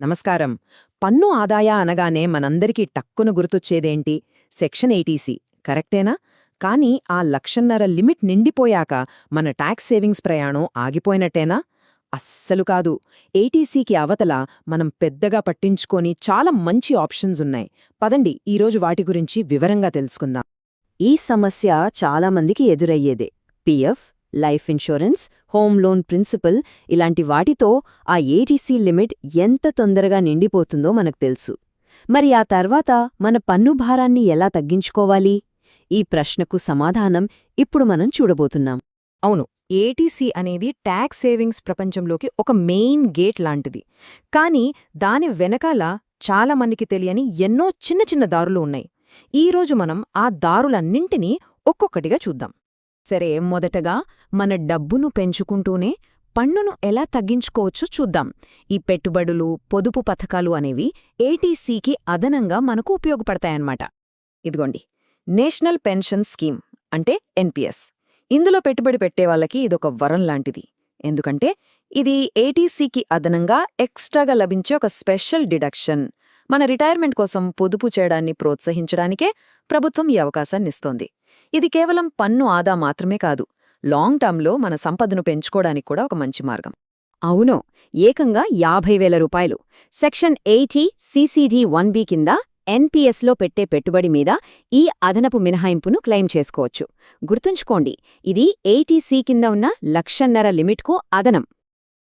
నమస్కారం. పన్ను ఆదాయ అనగానే మనందరికీ టక్కున గుర్తొచ్చేదేంటి? Section eighty C. కరెక్టేనా? కానీ ఆ లక్షన్నర లిమిట్ నిండిపోయాక మన ట్యాక్స్ సేవింగ్స్ ప్రయాణం ఆగిపోయినట్టేనా? అస్సలు కాదు. ఏటీసీకి అవతల మనం పెద్దగా పట్టించుకొని చాలా మంచి ఆప్షన్స్ ఉన్నాయి. పదండి ఈరోజు వాటి గురించి వివరంగా తెలుసుకుందాం. ఈ సమస్య చాలామందికి ఎదురయ్యేదే. PF life insurance home loan principal ఇలాంటి వాటితో ఆ ఏటీసీ లిమిట్ ఎంత తొందరగా నిండిపోతుందో మనకు తెలుసు. మరి ఆ తర్వాత మన పన్ను భారాన్ని ఎలా తగ్గించుకోవాలి? ఈ ప్రశ్నకు సమాధానం ఇప్పుడు మనం చూడబోతున్నాం. అవును ఏటీసీ అనేది ట్యాక్స్ సేవింగ్స్ ప్రపంచంలోకి ఒక మెయిన్ గేట్ లాంటిది. కానీ దాని వెనకాల చాలా మందికి తెలియని ఎన్నో చిన్న చిన్న దారులు ఉన్నాయి. ఈరోజు మనం ఆ దారులన్నింటినీ ఒక్కొక్కటిగా చూద్దాం. సరే మొదటగా మన డబ్బును పెంచుకుంటూనే పన్నును ఎలా తగ్గించుకోవచ్చో చూద్దాం. ఈ పెట్టుబడులు పొదుపు పథకాలు అనేవి ఏటీసీకి అదనంగా మనకు ఉపయోగపడతాయన్నమాట. ఇదిగోండి నేషనల్ పెన్షన్ స్కీమ్ అంటే ఎన్పిఎస్. ఇందులో పెట్టుబడి పెట్టేవాళ్ళకి ఇదొక వరం లాంటిది. ఎందుకంటే ఇది ఏటీసీకి అదనంగా ఎక్స్ట్రాగా లభించే ఒక స్పెషల్ డిడక్షన్. మన రిటైర్మెంట్ కోసం పొదుపు చేయడాన్ని ప్రోత్సహించడానికే ప్రభుత్వం ఈ అవకాశాన్నిస్తోంది ఇది కేవలం పన్ను ఆదా మాత్రమే కాదు లాంగ్ టర్మ్లో మన సంపదను పెంచుకోవడానికి కూడా ఒక మంచి మార్గం. అవును ఏకంగా యాభై వేల రూపాయలు. Section eighty CCD one B కింద ఎన్పిఎస్లో పెట్టే పెట్టుబడి మీద ఈ అదనపు మినహాయింపును క్లెయిమ్ చేసుకోవచ్చు. గుర్తుంచుకోండి ఇది ఎయిటీసీ కింద ఉన్న లక్షన్నర లిమిట్కు అదనం.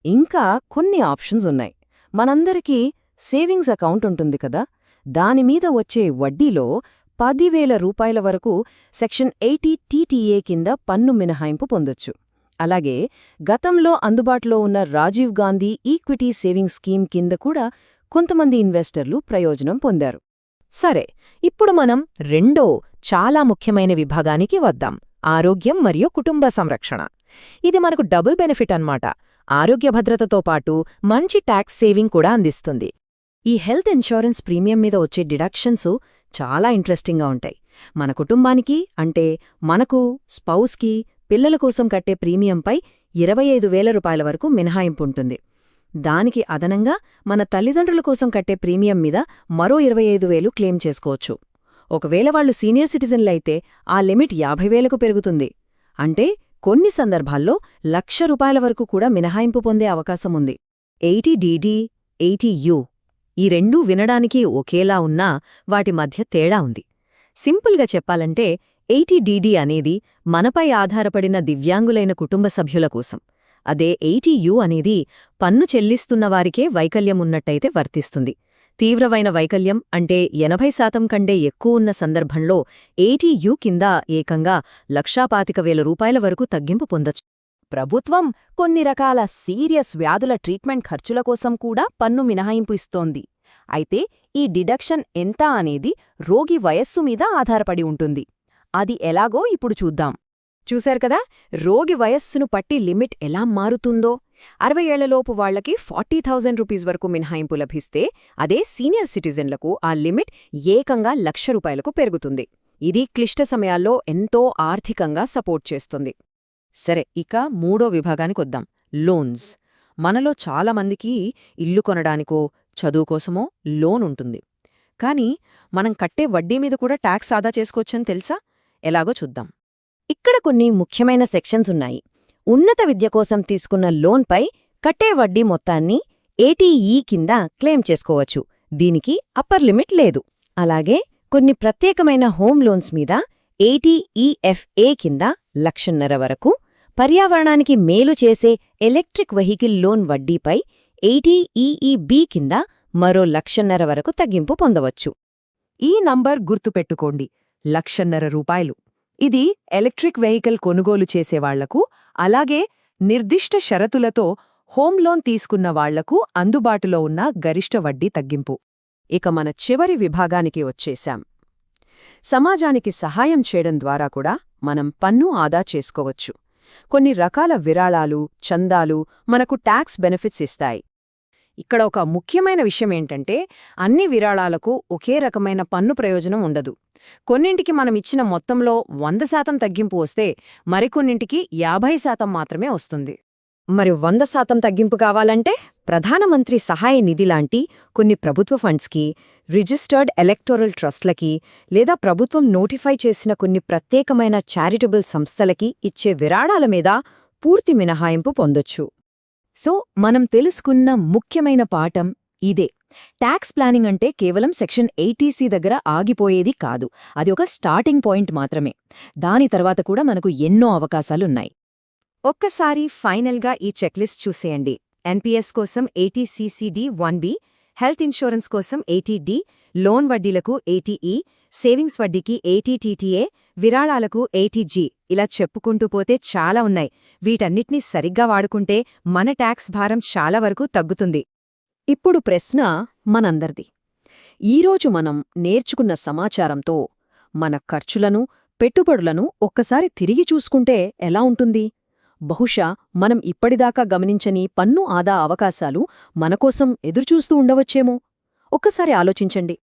ఇంకా కొన్ని ఆప్షన్స్ ఉన్నాయి. మనందరికీ సేవింగ్స్ అకౌంట్ ఉంటుంది కదా దానిమీద వచ్చే వడ్డీలో పదివేల రూపాయల వరకు సెక్షన్ ఎయిటీ టీటీఏ కింద పన్ను మినహాయింపు పొందొచ్చు. అలాగే గతంలో అందుబాటులో ఉన్న Rajiv Gandhi equity saving scheme కింద కూడా కొంతమంది ఇన్వెస్టర్లు ప్రయోజనం పొందారు. సరే ఇప్పుడు మనం రెండో చాలా ముఖ్యమైన విభాగానికి వద్దాం. ఆరోగ్యం మరియు కుటుంబ సంరక్షణ. ఇది మనకు డబుల్ బెనిఫిట్ అన్నమాట. ఆరోగ్య భద్రతతో పాటు మంచి ట్యాక్స్ సేవింగ్ కూడా అందిస్తుంది. ఈ హెల్త్ ఇన్షూరెన్స్ ప్రీమియం మీద వచ్చే డిడక్షన్స్ చాలా ఇంట్రెస్టింగ్గా ఉంటాయి. మన కుటుంబానికి అంటే మనకు స్పౌస్కి పిల్లల కోసం కట్టే ప్రీమియంపై ఇరవై ఐదు వేల రూపాయల వరకు మినహాయింపు ఉంటుంది. దానికి అదనంగా మన తల్లిదండ్రుల కోసం కట్టే ప్రీమియం మీద మరో ఇరవై ఐదు వేలు క్లెయిమ్ చేసుకోవచ్చు. ఒకవేళ వాళ్ళు సీనియర్ సిటిజన్లైతే ఆ లిమిట్ యాభై వేలకు పెరుగుతుంది. అంటే కొన్ని సందర్భాల్లో లక్ష రూపాయల వరకు కూడా మినహాయింపు పొందే అవకాశం ఉంది. ఎయిటీ డీడీ ఎయిటీ యూ ఈ రెండూ వినడానికి ఒకేలా ఉన్నా వాటి మధ్య తేడా ఉంది. సింపుల్గా చెప్పాలంటే ఎయిటీడీడీ అనేది మనపై ఆధారపడిన దివ్యాంగులైన కుటుంబ సభ్యుల కోసం. అదే ఎయిటీ యూ అనేది పన్ను చెల్లిస్తున్నవారికే వైకల్యమున్నట్టయితే వర్తిస్తుంది. తీవ్రమైన వైకల్యం అంటే ఎనభై శాతం కంటే ఎక్కువ ఉన్న సందర్భంలో ఎయిటీ యూ కింద ఏకంగా లక్షాపాతిక వేల రూపాయల వరకు తగ్గింపు పొందొచ్చు. ప్రభుత్వం కొన్ని రకాల సీరియస్ వ్యాధుల ట్రీట్మెంట్ ఖర్చుల కోసం కూడా పన్ను మినహాయింపు ఇస్తోంది. అయితే ఈ డిడక్షన్ ఎంత అనేది రోగి వయస్సు మీద ఆధారపడి ఉంటుంది. అది ఎలాగో ఇప్పుడు చూద్దాం. చూశారు కదా రోగి వయస్సును పట్టి లిమిట్ ఎలా మారుతుందో? అరవై ఏళ్ళలోపు వాళ్ళకి ఫార్టీ థౌజండ్ రూపీస్ వరకు మినహాయింపు లభిస్తే అదే సీనియర్ సిటిజన్లకు ఆ లిమిట్ ఏకంగా లక్ష రూపాయలకు పెరుగుతుంది. ఇది క్లిష్ట సమయాల్లో ఎంతో ఆర్థికంగా సపోర్ట్ చేస్తుంది. సరే ఇక మూడో విభాగానికి వద్దాం. లోన్స్. మనలో చాలామందికి ఇల్లు కొనడానికో చదువుకోసమో లోన్ ఉంటుంది. కానీ మనం కట్టే వడ్డీ మీద కూడా ట్యాక్స్ ఆదా చేసుకోవచ్చని తెలుసా? ఎలాగో చూద్దాం. ఇక్కడ కొన్ని ముఖ్యమైన సెక్షన్స్ ఉన్నాయి. ఉన్నత విద్య కోసం తీసుకున్న లోన్పై కట్టే వడ్డీ మొత్తాన్ని ఏటీఈ కింద క్లెయిమ్ చేసుకోవచ్చు. దీనికి అప్పర్ లిమిట్ లేదు. అలాగే కొన్ని ప్రత్యేకమైన హోమ్ లోన్స్ మీద ఏటీఈఎఫ్ఏ కింద లక్షన్నర వరకు పర్యావరణానికి మేలు చేసే ఎలక్ట్రిక్ వెహికల్ లోన్ వడ్డీపై ఎయిటీఈఈబీ కింద మరో లక్షన్నర వరకు తగ్గింపు పొందవచ్చు. ఈ నంబర్ గుర్తుపెట్టుకోండి. లక్షన్నర రూపాయలు. ఇది ఎలక్ట్రిక్ వెహికల్ కొనుగోలు చేసేవాళ్ళకు అలాగే నిర్దిష్ట షరతులతో హోమ్ లోన్ తీసుకున్న వాళ్ళకు అందుబాటులో ఉన్న గరిష్ట వడ్డీ తగ్గింపు. ఇక మన చివరి విభాగానికి వచ్చేశాం. సమాజానికి సహాయం చేయడం ద్వారా కూడా మనం పన్ను ఆదా చేసుకోవచ్చు. కొన్ని రకాల విరాళాలు చందాలు మనకు ట్యాక్స్ బెనిఫిట్స్ ఇస్తాయి. ఇక్కడ ఒక ముఖ్యమైన విషయమేంటంటే అన్ని విరాళాలకు ఒకే రకమైన పన్ను ప్రయోజనం ఉండదు. కొన్నింటికి మనం ఇచ్చిన మొత్తంలో వంద శాతం తగ్గింపు వస్తే మరికొన్నింటికి యాభై శాతం మాత్రమే వస్తుంది. మరి వంద శాతం తగ్గింపు కావాలంటే ప్రధానమంత్రి సహాయ నిధి లాంటి కొన్ని ప్రభుత్వ ఫండ్స్కి రిజిస్టర్డ్ ఎలక్టోరల్ ట్రస్ట్లకి లేదా ప్రభుత్వం నోటిఫై చేసిన కొన్ని ప్రత్యేకమైన చారిటబుల్ సంస్థలకి ఇచ్చే విరాళాల మీద పూర్తి మినహాయింపు పొందొచ్చు. సో మనం తెలుసుకున్న ముఖ్యమైన పాఠం ఇదే. ట్యాక్స్ ప్లానింగ్ అంటే కేవలం సెక్షన్ ఎయిటీసీ దగ్గర ఆగిపోయేది కాదు. అది ఒక స్టార్టింగ్ పాయింట్ మాత్రమే. దాని తర్వాత కూడా మనకు ఎన్నో అవకాశాలున్నాయి. ఒక్కసారి ఫైనల్గా ఈ చెక్లిస్ట్ చూసేయండి. ఎన్పిఎస్ కోసం eighty CCD one B health insurance కోసం ఏటీడీ లోన్ వడ్డీలకు ఏటీఈ సేవింగ్స్ వడ్డీకి ఏటీటీటీఏ విరాళాలకు ఏటీజీ ఇలా చెప్పుకుంటూ పోతే చాలా ఉన్నాయి. వీటన్నిటినీ సరిగ్గా వాడుకుంటే మన ట్యాక్స్ భారం చాలా వరకు తగ్గుతుంది. ఇప్పుడు ప్రశ్న మనందరిది. ఈరోజు మనం నేర్చుకున్న సమాచారంతో మన ఖర్చులను పెట్టుబడులను ఒక్కసారి తిరిగి చూసుకుంటే ఎలా ఉంటుంది? బహుశా మనం ఇప్పటిదాకా గమనించని పన్ను ఆదా అవకాశాలు మనకోసం ఎదురుచూస్తూ ఉండవచ్చేమో. ఒక్కసారి ఆలోచించండి.